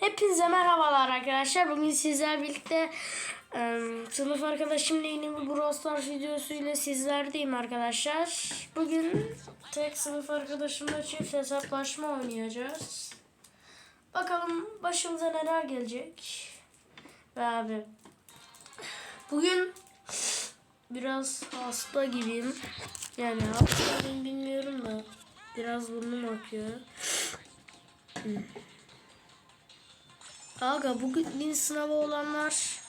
Hepinize merhabalar arkadaşlar. Bugün sizler birlikte e, sınıf arkadaşımla yeni bir Brawl Stars videosuyla sizlerdeyim arkadaşlar. Bugün tek sınıf arkadaşımla çift hesaplaşma oynayacağız. Bakalım başımıza neler gelecek. Ve abi bugün biraz hasta gibiyim. Yani hasta bilmiyorum da biraz burnum akıyor. Aga bugün sınavı olanlar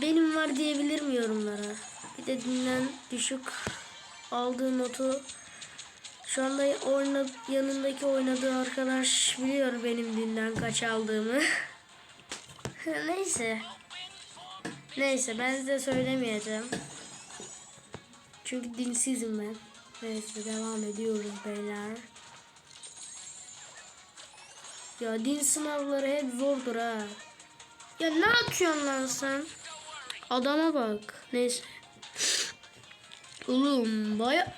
benim var diyebilir mi yorumlara? Bir de dinlen düşük aldığı notu şu anda oyna, yanındaki oynadığı arkadaş biliyor benim dinden kaç aldığımı. Neyse. Neyse ben size söylemeyeceğim. Çünkü dinsizim ben. Neyse devam ediyoruz beyler. Ya din sınavları hep zordur ha. Ya ne atıyorsun lan sen? Adama bak. Neyse. Oğlum baya...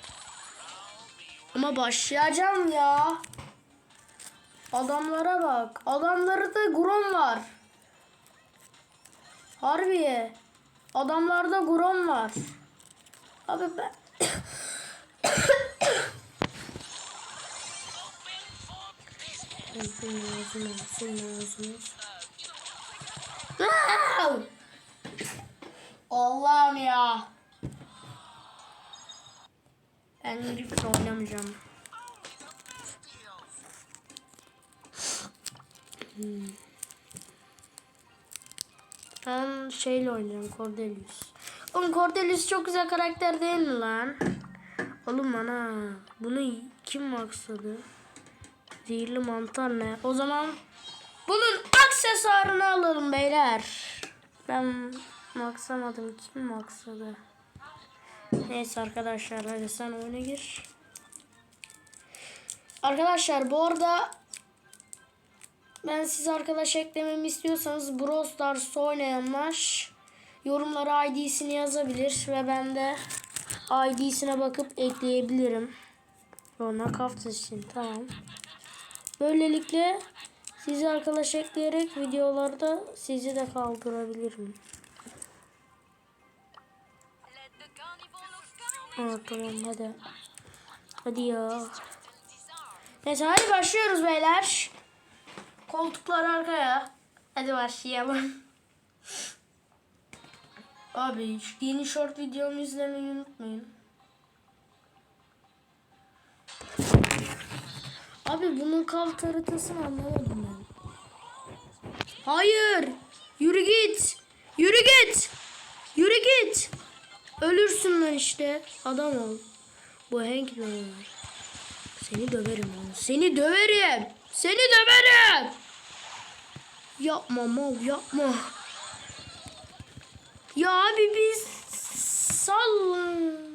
Ama başlayacağım ya. Adamlara bak. Adamlarda Grom var. Harbiye. Adamlarda Grom var. Abi ben... Senin ağzına, senin ağzına. Wow! Allah'ım ya. Ben girip oynamayacağım. Hmm. Ben şeyle oynayacağım Cordelius. Oğlum Cordelius çok güzel karakter değil mi lan? Oğlum bana bunu kim maksadı? Zehirli mantar ne? O zaman bunun aksesuarını alalım beyler. Ben maksamadım. Kim maksadı? Neyse arkadaşlar hadi sen oyuna gir. Arkadaşlar bu arada ben size arkadaş eklememi istiyorsanız Brawl Stars oynayanlar yorumlara ID'sini yazabilir ve ben de ID'sine bakıp ekleyebilirim. Ona kaftası için tamam. Böylelikle sizi arkadaş ekleyerek videolarda sizi de kaldırabilirim. Evet tamam hadi. Hadi ya. Neyse hadi başlıyoruz beyler. Koltuklar arkaya. Hadi başlayalım. Abi yeni short videomu izlemeyi unutmayın. Abi bunun kalt haritasını anlamadım ben. Hayır. Yürü git. Yürü git. Yürü git. Ölürsün lan işte. Adam ol. Bu Hank ne? Seni döverim oğlum. Seni döverim. Seni döverim. Yapma mal yapma. Ya abi biz sal.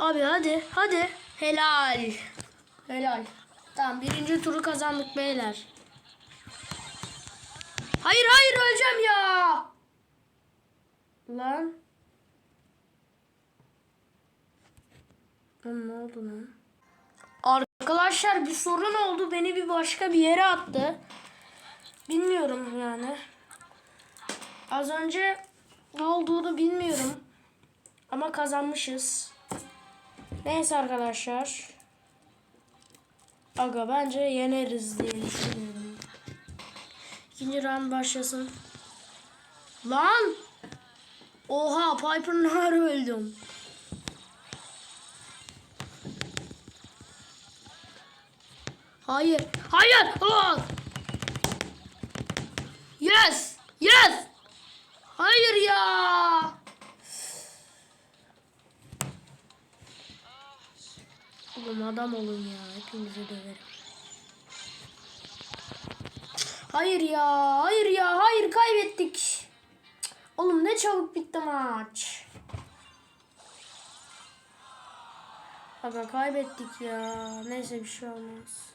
Abi hadi hadi. Helal. Helal. Tamam birinci turu kazandık beyler. Hayır hayır öleceğim ya. Lan. Lan ne oldu lan? Arkadaşlar bir sorun oldu. Beni bir başka bir yere attı. Bilmiyorum yani. Az önce ne olduğunu bilmiyorum. Ama kazanmışız. Neyse arkadaşlar. Aga bence yeneriz diye düşünüyorum. İkinci round başlasın. Lan! Oha Piper nar öldüm. Hayır. Hayır. Aa! Yes. Yes. Hayır ya. Oğlum adam olun ya. Hepinizi döverim. Hayır ya. Hayır ya. Hayır kaybettik. Oğlum ne çabuk bitti maç. Aga kaybettik ya. Neyse bir şey olmaz.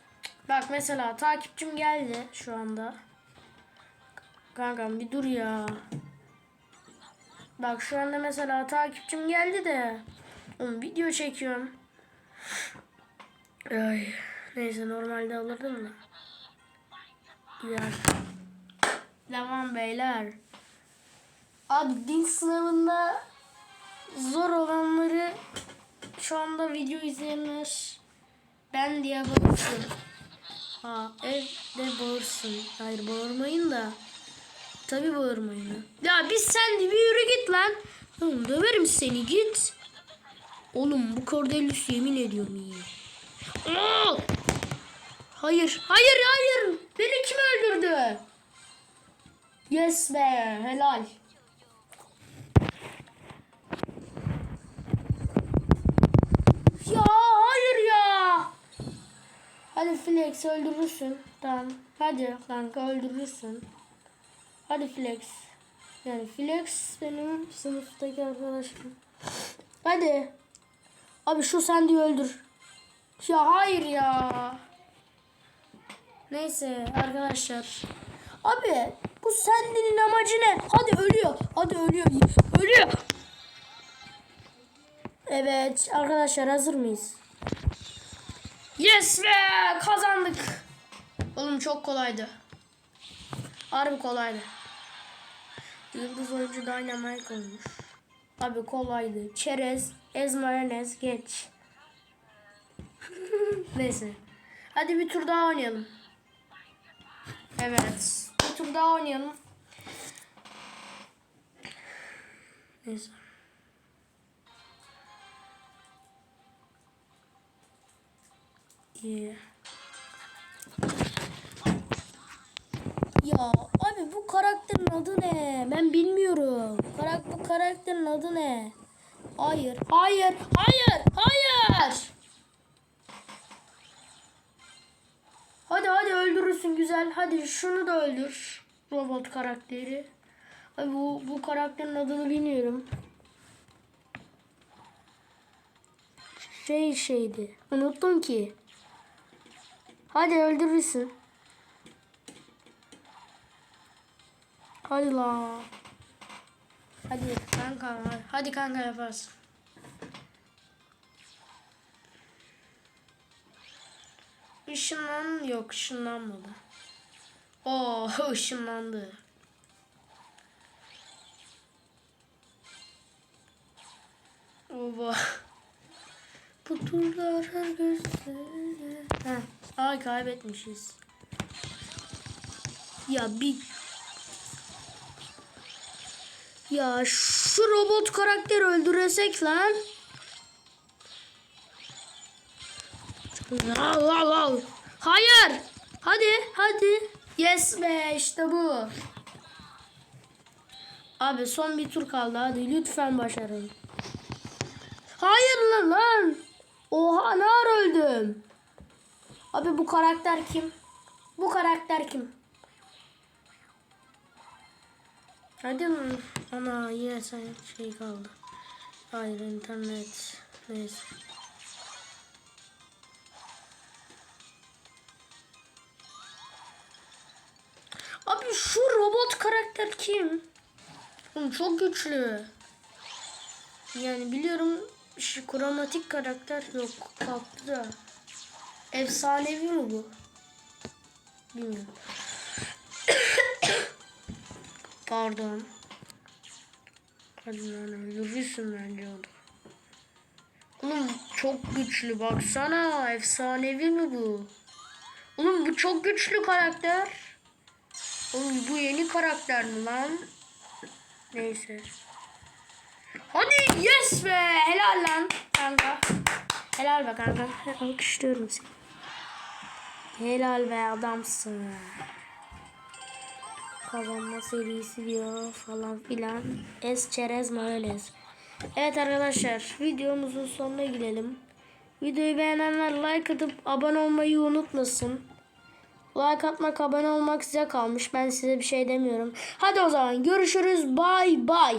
Bak mesela takipçim geldi şu anda. Kankam bir dur ya. Bak şu anda mesela takipçim geldi de. Oğlum video çekiyorum. Ay, neyse normalde alırdım da. Güzel. Devam beyler. Abi din sınavında zor olanları şu anda video izleyenler ben diye bağırsın. Ha evde bağırsın. Hayır bağırmayın da. Tabi bağırmayın. Ya biz sen bir yürü git lan. Oğlum döverim seni git. Oğlum bu Cordelius yemin ediyorum iyi. Hayır, hayır, hayır. Beni kim öldürdü? Yes be, helal. Ya hayır ya. Hadi Flex öldürürsün. Tamam. Hadi kanka öldürürsün. Hadi Flex. Yani Flex benim sınıftaki arkadaşım. Hadi. Abi şu Sandy'yi öldür. Ya hayır ya. Neyse arkadaşlar. Abi bu Sandy'nin amacı ne? Hadi ölüyor. Hadi ölüyor. Ölüyor. Evet arkadaşlar hazır mıyız? Yes be kazandık. Oğlum çok kolaydı. Harbi kolaydı. Yıldız oyuncu Dynamite olmuş. Abi kolaydı. Çerez, ez mayonez geç. Neyse. Hadi bir tur daha oynayalım. Evet. Bir tur daha oynayalım. Neyse. Yeah. Ya abi bu karakterin adı ne? Ben bilmiyorum. Karak bu karakterin adı ne? Hayır, hayır, hayır, hayır. Hadi hadi öldürürsün güzel. Hadi şunu da öldür. Robot karakteri. Abi bu, bu karakterin adını bilmiyorum. Şey şeydi. Unuttum ki. Hadi öldürürsün. Hadi la. Hadi kanka. Hadi kanka yaparsın. Işınlan yok ışınlanmadı. Oo ışınlandı. Oba. Bu turlar her gözlerine. Heh. Ay kaybetmişiz. Ya bir ya şu robot karakteri öldüresek lan. Al al al. Hayır. Hadi hadi. Yes be işte bu. Abi son bir tur kaldı hadi lütfen başarın. Hayır lan lan. Oha ne öldüm. Abi bu karakter kim? Bu karakter kim? Hadi lan. Ana yine sen şey kaldı. Hayır internet. Neyse. Şu robot karakter kim? Oğlum çok güçlü. Yani biliyorum şu kromatik karakter yok. Kalktı da. Efsanevi mi bu? Bilmiyorum. Pardon. Hadi lan öldürürsün bence onu. Oğlum çok güçlü baksana. Efsanevi mi bu? Oğlum bu çok güçlü karakter. Oğlum bu yeni karakter mi lan? Neyse. Hadi yes be. Helal lan kanka. Helal be kanka. Alkışlıyorum seni. Helal be adamsın. Kazanma serisi diyor falan filan. Es çerez mayonez. Evet arkadaşlar videomuzun sonuna gidelim. Videoyu beğenenler like atıp abone olmayı unutmasın. Like atmak, abone olmak size kalmış. Ben size bir şey demiyorum. Hadi o zaman görüşürüz. Bye bye.